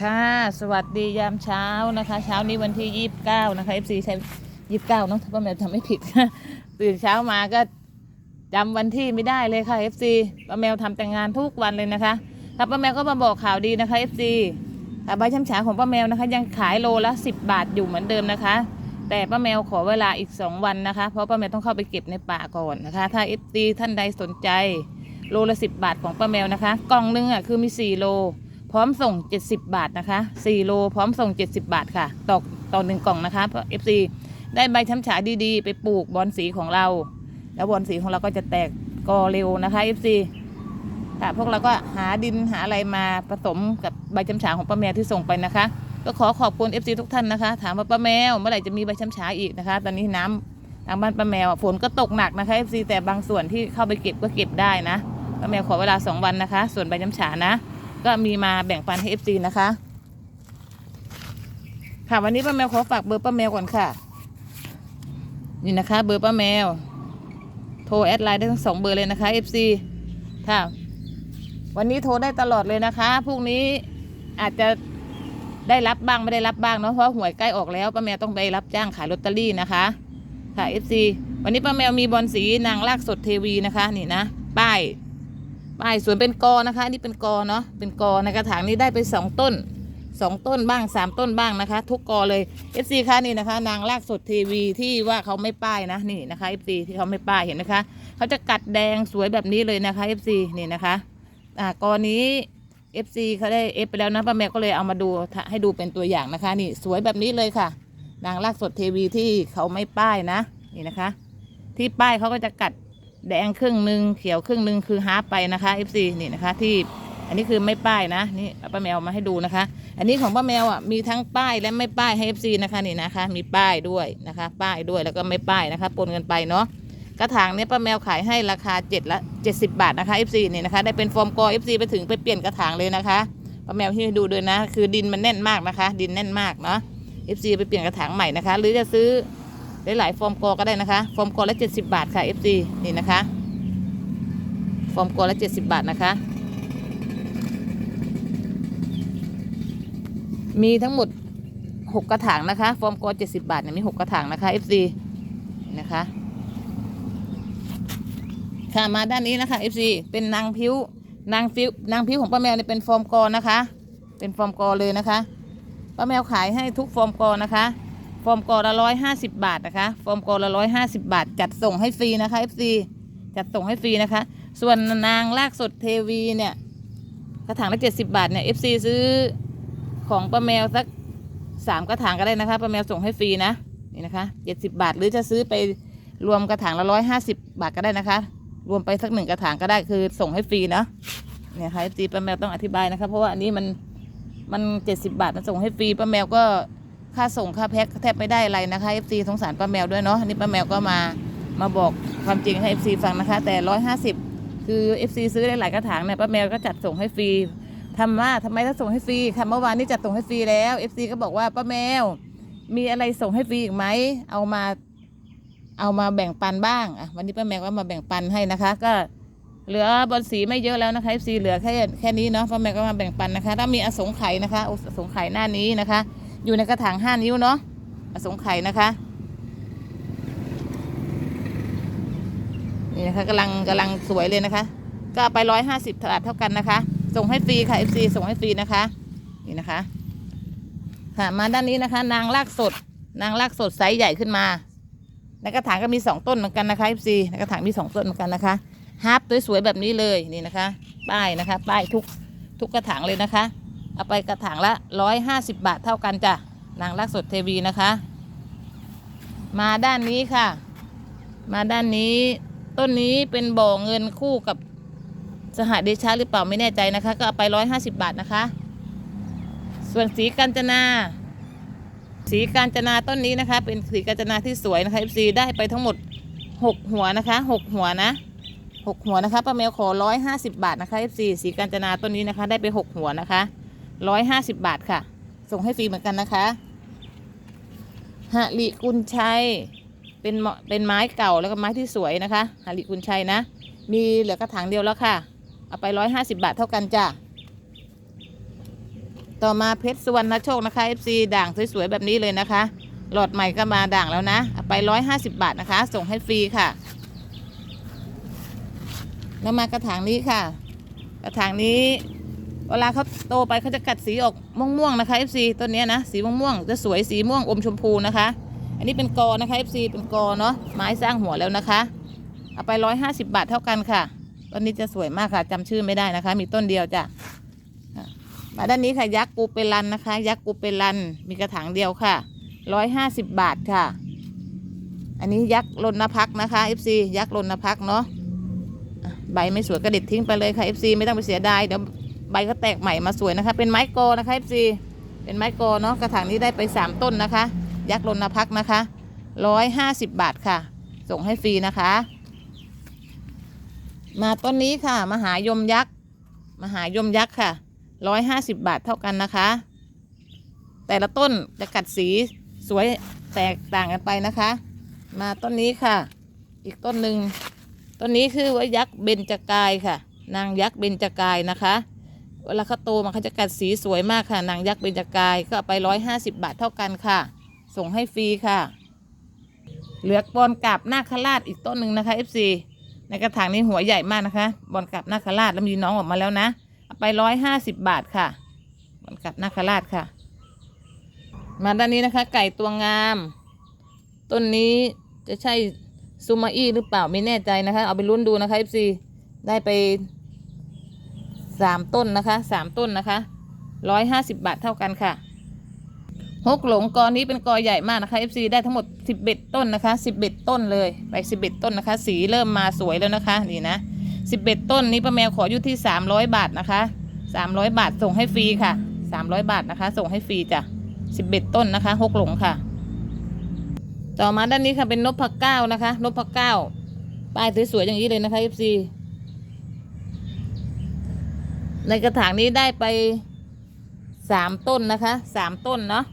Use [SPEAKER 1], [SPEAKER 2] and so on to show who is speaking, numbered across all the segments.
[SPEAKER 1] ค่ะ สวัสดียามเช้านะคะ เช้านี้วันที่ยี่สิบเก้านะคะ FC ใช้ยี่สิบเก้าเนาะถ้าป้าแมวทำไม่ผิด ตื่นเช้ามาก็จำวันที่ไม่ได้เลยค่ะ FC ป้าแมวทำแต่งงานทุกวันเลยนะคะครับป้าแมวก็มาบอกข่าวดีนะคะ FC ค่ะใบช้ำฉาของป้าแมวนะคะ ยังขายโลละ10บาทอยู่เหมือนเดิมนะคะ แต่ป้าแมวขอเวลาอีก2วันนะคะ เพราะป้าแมวต้องเข้าไปเก็บในป่าก่อนนะคะ ถ้า FC ท่านใดสนใจโลละ10บาทของป้าแมวนะคะ กล่องหนึงอะคือมี4โล พร้อมส่ง 70 บาทนะคะ4โลพร้อมส่ง 70 บาทค่ะต่อต่อหนึ่งกล่องนะคะเพราะ FC ได้ใบช้ำฉาดีๆ ไปปลูกบอนสีของเรา แล้วบอนสีของเราก็จะแตกกอเร็วนะคะ FC ค่ะพวกเราก็หาดินหาอะไรมาผสมกับใบช้ำฉาของป้าแมวที่ส่งไปนะคะ ก็ขอขอบคุณ FC ทุกท่านนะคะ ถามว่าป้าแมวเมื่อไหร่จะมีใบช้ำฉาอีกนะคะ ตอนนี้น้ำทางบ้านป้าแมวฝนก็ตกหนักนะคะ FC แต่บางส่วนที่เข้าไปเก็บก็เก็บได้นะป้าแมวขอเวลา 2 วันนะคะ ส่วนใบช้ำฉานะ ก็มีมาแบ่งปันให้ FC นะคะ ค่ะวันนี้ป้าแมวขอฝากเบอร์ป้าแมวก่อนค่ะ นี่นะคะ เบอร์ป้าแมว โทรแอดไลน์ได้ทั้งสองเบอร์เลยนะคะ FC ค่ะ วันนี้โทรได้ตลอดเลยนะคะพรุ่งนี้อาจจะได้รับบ้างไม่ได้รับบ้างเนาะเพราะหวยใกล้ออกแล้วป้าแมวต้องไปรับจ้างขายลอตเตอรี่นะคะ ค่ะ FC วันนี้ป้าแมวมีบอลสีนางลากสดเทวีนะคะ นี่นะ ป้าย ป้ายสวนเป็นกอนะคะนี่เป็นกอเนาะเป็นกอในกระถางนี้ได้ไปสองต้นสองต้นบ้างสามต้นบ้างนะคะ ทุกกอเลย FC คะนี่นะคะ นางลากสดทีวีที่ว่าเขาไม่ป้ายนะนี่นะคะ FC ที่เขาไม่ป้ายเห็นไหมคะเขาจะกัดแดงสวยแบบนี้เลยนะคะ FC นี่นะคะอ่ากอนี้ FC เขาได้เอฟไปแล้วนะป้าแมวก็เลยเอามาดูให้ดูเป็นตัวอย่างนะคะ นี่สวยแบบนี้เลยค่ะ นางลากสดทีวีที่เขาไม่ป้ายนะ นี่นะคะ ที่ป้ายเขาก็จะกัด แดงครึ่งหนึ่งเขียวครึ่งหนึ่งคือฮาร์ปไปนะคะ FC นี่นะคะที่อันนี้คือไม่ป้ายนะนี่ป้าแมวเอามาให้ดูนะคะ อันนี้ของป้าแมวอะมีทั้งป้ายและไม่ป้ายให้ FC นะคะนี่นะคะ มีป้ายด้วยนะคะ ป้ายด้วยแล้วก็ไม่ป้ายนะคะปนกันไปเนาะกระถางเนี้ยป้าแมวขายให้ราคา7ละ70 บาทนะคะ FC นี่นะคะ ได้เป็นฟอร์มกอ FC ไปถึงไปเปลี่ยนกระถางเลยนะคะป้าแมวให้ดูด้วยนะ คือดินมันแน่นมากนะคะ ดินแน่นมากเนาะ FC ไปเปลี่ยนกระถางใหม่นะคะ หรือจะซื้อ หลายๆฟอร์มกอก็ได้นะคะ ฟอร์มกอละ 70 บาทค่ะ FC นี่นะคะ ฟอร์มกอละ 70 บาทนะคะ มีทั้งหมด 6 กระถางนะคะ ฟอร์มกอ70 บาทเนี่ยมี 6 กระถางนะคะ FC นะคะ ค่ะมาด้านนี้นะคะ FC เป็นนางพิ้วนางพิ้วนางพิ้วของป้าแมวเนี่ยเป็นฟอร์มกอนะคะ เป็นฟอร์มกอเลยนะคะป้าแมวขายให้ทุกฟอร์มกอนะคะ ฟอร์มกอละร้อยห้าสิบบาทนะคะ ฟอร์มกอละร้อยห้าสิบบาท จัดส่งให้ฟรีนะคะ FC จัดส่งให้ฟรีนะคะ ส่วนนางลากสดเทวีเนี่ยกระถางละเจ็ดสิบาทเนี่ย FC ซื้อของป้าแมวสักสามกระถางก็ได้นะคะป้าแมวส่งให้ฟรีนะนี่นะคะเจ็ดสิบาท หรือจะซื้อไปรวมกระถางละร้อยห้าสิบบาทก็ได้นะคะ รวมไปสักหนึ่งกระถางก็ได้คือส่งให้ฟรีนะเนี่ยค่ะ FC ป้าแมวต้องอธิบายนะคะ เพราะว่าอันนี้มันมันเจ็ดสิบาทมันส่งให้ฟรีป้าแมวก็ ค่าส่งค่าแพ็คแทบไม่ได้อะไรนะคะ FC สงสารป้าแมวด้วยเนาะนนี้ป้าแมวก็มามาบอกความจริงให้ FC ฟังนะคะ แต่ร้อยห้าสิบคือ FC ซื้อได้หลายกระถางเนี่ยป้าแมวก็จัดส่งให้ฟรีทำว่าทำไมต้องส่งให้ฟรีค่ะเมื่อวานนี้จัดส่งให้ฟรีแล้ว FC ก็บอกว่าป้าแมว มีอะไรส่งให้ฟรีอีกไหมเอามาเอามาแบ่งปันบ้างอะวันนี้ป้าแมวก็มาแบ่งปันให้นะคะ ก็เหลือบอลสีไม่เยอะแล้วนะคะ FC เหลือแค่แค่นี้เนาะป้าแมวก็มาแบ่งปันนะคะถ้ามีอสงไขยนะคะอสงไขยหน้านี้นะคะ อยู่ในกระถางห้านิ้วเนาะอสงไขยนะคะ นี่นะคะกำลังกำลังสวยเลยนะคะ ก็ไปร้อยห้าสิบถาดเท่ากันนะคะ ส่งให้ฟรีค่ะ FC ส่งให้ฟรีนะคะ นี่นะคะ ค่ะมาด้านนี้นะคะ นางลากสด นางลากสดไซส์ใหญ่ขึ้นมาในกระถางก็มีสองต้นเหมือนกันนะคะ FC ในกระถางมีสองต้นเหมือนกันนะคะฮาร์ปสวยๆแบบนี้เลยนี่นะคะ ป้ายนะคะ ป้ายทุกทุกกระถางเลยนะคะ เอาไปกระถางละร้อยห้าสิบบาทเท่ากันจ้ะนางรักสดเทวีนะคะ มาด้านนี้ค่ะ มาด้านนี้ต้นนี้เป็นบ่อเงินคู่กับสหเดชะหรือเปล่าไม่แน่ใจนะคะ ก็เอาไปร้อยห้าสิบบาทนะคะ ส่วนสีกัญจนา สีกาญจนาต้นนี้นะคะ เป็นสีกาญจนาที่สวยนะคะ FC ได้ไปทั้งหมดหกหัวนะคะหกหัวนะหกหัวนะคะป้าแมวขอร้อยห้าสิบาทนะคะ F4 สีกาญจนาต้นนี้นะคะ ได้ไปหกหัวนะคะ ร้อยห้าสิบบาทค่ะ ส่งให้ฟรีเหมือนกันนะคะหะลิกุลชัยเป็นเป็นไม้เก่าแล้วก็ไม้ที่สวยนะคะหะลิกุลชัยนะ มีเหลือกระถางเดียวแล้วค่ะ เอาไปร้อยห้าสิบาทเท่ากันจ้ะต่อมาเพชรสุวรรณโชคนะคะ FC ด่างสวยๆแบบนี้เลยนะคะ หลอดใหม่ก็มาด่างแล้วนะเอาไป150บาทนะคะ ส่งให้ฟรีค่ะ แล้วมากระถางนี้ค่ะ กระถางนี้ เวลาเขาโตไปเขาจะกัดสีออกม่วงๆนะคะ FC ต้นนี้นะสีม่วงๆจะสวยสีม่วงอมชมพูนะคะ อันนี้เป็นกอนะคะ FC เป็นกอเนาะไม้สร้างหัวแล้วนะคะ เอาไป150บาทเท่ากันค่ะต้นนี้จะสวยมากค่ะจำชื่อไม่ได้นะคะ มีต้นเดียวจ้ะมาด้านนี้ค่ะยักษ์ปูเปรันนะคะ ยักษ์ปูเปรันมีกระถางเดียวค่ะ150บบาทค่ะ อันนี้ยักษ์ลนพักนะคะ FC ยักษ์ลนพักเนาะใบไม่สวยกระเด็ดทิ้งไปเลยค่ะ FC ไม่ต้องไปเสียดายเดี๋ยว ใบก็แตกใหม่มาสวยนะคะ เป็นไม้โกนะคะ FC เป็นไม้โกเนาะกระถางนี้ได้ไป3ต้นนะคะ ยักษ์ลนพักนะคะ150บาทค่ะ ส่งให้ฟรีนะคะ มาต้นนี้ค่ะ มหายมยักษ์มหายมยักษ์ค่ะ150บาทเท่ากันนะคะ แต่ละต้นจะกัดสีสวยแตกต่างกันไปนะคะ มาต้นนี้ค่ะ อีกต้นหนึ่งต้นนี้คือว่ายักษ์เบญจกายค่ะ นางยักษ์เบญจกายนะคะ เวลาเขาโตมันเขาจะกัดสีสวยมากค่ะนางยักษ์เบญจกายก็เอาไป150บาทเท่ากันค่ะ ส่งให้ฟรีค่ะ เหลือบอลกับนาคราชอีกต้นหนึ่งนะคะ FC ในกระถางนี้หัวใหญ่มากนะคะ บอลกับนาคราชแล้วมีน้องออกมาแล้วนะเอาไป150บบาทค่ะ บอลกับนาคราชค่ะ มาด้านนี้นะคะ ไก่ตัวงาม ต้นนี้จะใช่ซูมาอี้หรือเปล่าไม่แน่ใจนะคะ เอาไปลุ้นดูนะคะ FC ได้ไป สามต้นนะคะสามต้นนะคะร้อยห้าสิบบาทเท่ากันค่ะฮกหลงกอนี้เป็นกอใหญ่มากนะคะ FC ได้ทั้งหมดสิบเอ็ดต้นนะคะสิบเอ็ดต้นเลยไปสิบเอ็ดต้นนะคะ สีเริ่มมาสวยแล้วนะคะนี่นะสิบเอ็ดต้นนี้ป้าแมวขออยู่ที่สามร้อยบาทนะคะสามร้อยบาทส่งให้ฟรีค่ะสามร้อยบาทนะคะ ส่งให้ฟรีจ้ะสิบเอ็ดต้นนะคะฮกหลงค่ะ ต่อมาด้านนี้ค่ะเป็นนพเก้านะคะนพเก้าป้ายสวยๆอย่างนี้เลยนะคะ FC ในกระถางนี้ได้ไปสามต้นนะคะสามต้นเนาะ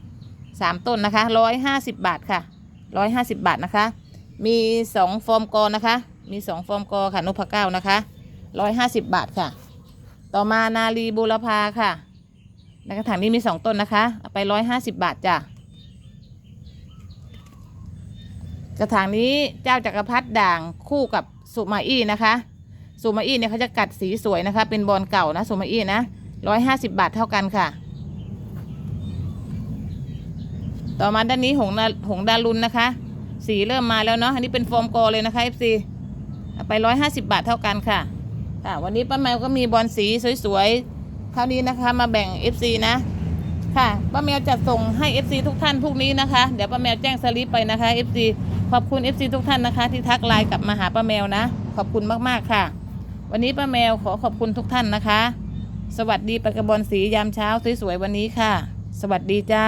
[SPEAKER 1] สามต้นนะคะร้อยห้าสิบบาทค่ะร้อยห้าสิบบาทนะคะ มีสองฟอร์มกอนะคะ มีสองฟอร์มกอค่ะนพเก้านะคะร้อยห้าสิบบาทค่ะ ต่อมานาลีบูรพาค่ะ ในกระถางนี้มีสองต้นนะคะเอาไปร้อยห้าสิบบาทจ้ะกระถางนี้เจ้าจักรพรรดิด่างคู่กับสุมาอี้นะคะ สุมาอี้เนี่ยเขาจะกัดสีสวยนะคะ เป็นบอลเก่านะสุมาอี้นะร้อยห้าสิบบาทเท่ากันค่ะ ต่อมาด้านนี้หงดาหงดารุนนะคะ สีเริ่มมาแล้วเนาะอันนี้เป็นฟอร์มโกเลยนะคะ FC ไปร้อยห้าสิบบาทเท่ากันค่ะค่ะ วันนี้ป้าแมวก็มีบอลสีสวยๆเท่านี้นะคะมาแบ่ง FC นะค่ะป้าแมวจะส่งให้ FC ทุกท่านพรุ่งนี้นะคะ เดี๋ยวป้าแมวแจ้งสลิปไปนะคะ FC ขอบคุณ FC ทุกท่านนะคะ ที่ทักไลน์กลับมาหาป้าแมวนะ ขอบคุณมากๆค่ะ วันนี้ป้าแมวขอขอบคุณทุกท่านนะคะ สวัสดีปากกระบอนสียามเช้าสวยๆวันนี้ค่ะ สวัสดีจ้า